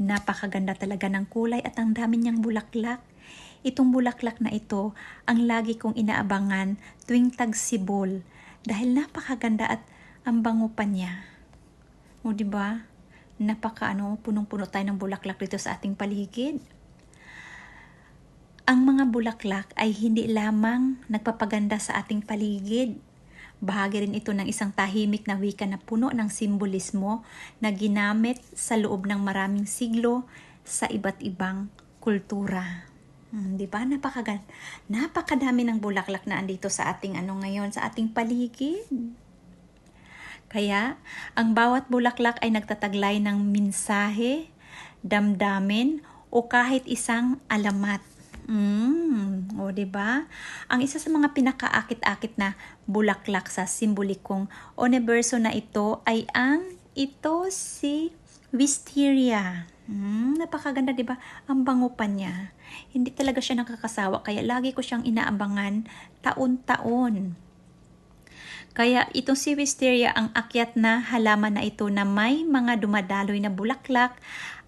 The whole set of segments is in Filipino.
Napakaganda talaga ng kulay at ang dami niyang bulaklak. Itong bulaklak na ito ang lagi kong inaabangan tuwing tagsibol dahil napakaganda at ang bango pa niya. O di ba? Napaka ano, punong-puno tayo ng bulaklak dito sa ating paligid. Ang mga bulaklak ay hindi lamang nagpapaganda sa ating paligid. Bahagi rin ito ng isang tahimik na wika na puno ng simbolismo na ginamit sa loob ng maraming siglo sa iba't ibang kultura. Hmm, di ba? Napakagan napakadami ng bulaklak na andito sa ating ano ngayon, sa ating paligid. Kaya, ang bawat bulaklak ay nagtataglay ng mensahe, damdamin, o kahit isang alamat. Mm, o ba? Ang isa sa mga pinakaakit-akit na bulaklak sa simbolikong universo na ito ay ang ito si Wisteria. Mm, napakaganda 'di ba? Ang bango pa niya. Hindi talaga siya nakakasawa kaya lagi ko siyang inaabangan taon-taon. Kaya itong si Wisteria, ang akyat na halaman na ito na may mga dumadaloy na bulaklak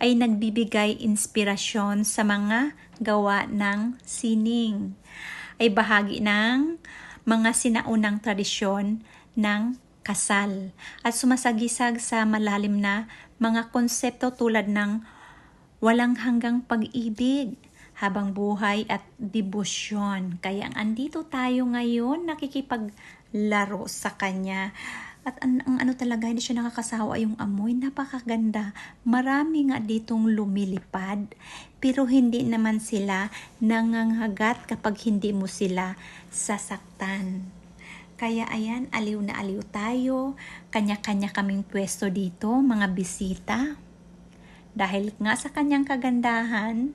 ay nagbibigay inspirasyon sa mga gawa ng sining. Ay bahagi ng mga sinaunang tradisyon ng kasal at sumasagisag sa malalim na mga konsepto tulad ng walang hanggang pag-ibig, habang buhay at debosyon. Kaya andito tayo ngayon, nakikipaglaro sa kanya. At ang, ang ano talaga, hindi siya nakakasawa yung amoy. Napakaganda. Marami nga ditong lumilipad. Pero hindi naman sila nanganghagat kapag hindi mo sila sasaktan. Kaya ayan, aliw na aliw tayo. Kanya-kanya kaming pwesto dito, mga bisita. Dahil nga sa kanyang kagandahan,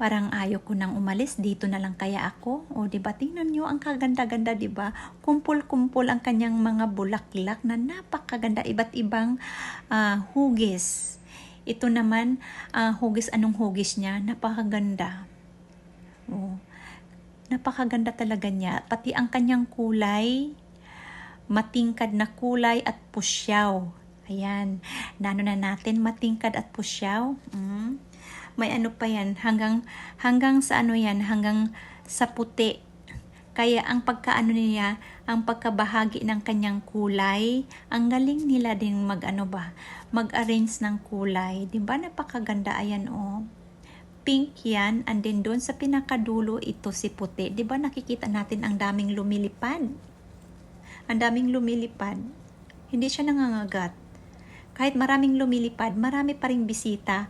parang ayaw ko nang umalis, dito na lang kaya ako. O di ba tingnan niyo ang kaganda-ganda, di ba? Kumpul-kumpul ang kanyang mga bulaklak na napakaganda, iba't ibang uh, hugis. Ito naman, uh, hugis, anong hugis niya? Napakaganda. O, napakaganda talaga niya. Pati ang kanyang kulay, matingkad na kulay at pusyaw. Ayan, nano na natin matingkad at pusyaw. Mm may ano pa yan, hanggang, hanggang sa ano yan, hanggang sa puti. Kaya ang pagkaano niya, ang pagkabahagi ng kanyang kulay, ang galing nila din mag ano ba, mag-arrange ng kulay. 'Di ba napakaganda ayan oh. Pink yan, and then doon sa pinakadulo ito si puti. 'Di ba nakikita natin ang daming lumilipad? Ang daming lumilipad. Hindi siya nangangagat. Kahit maraming lumilipad, marami pa ring bisita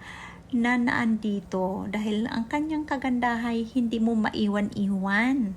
na naandito dahil ang kanyang kagandahay hindi mo maiwan-iwan.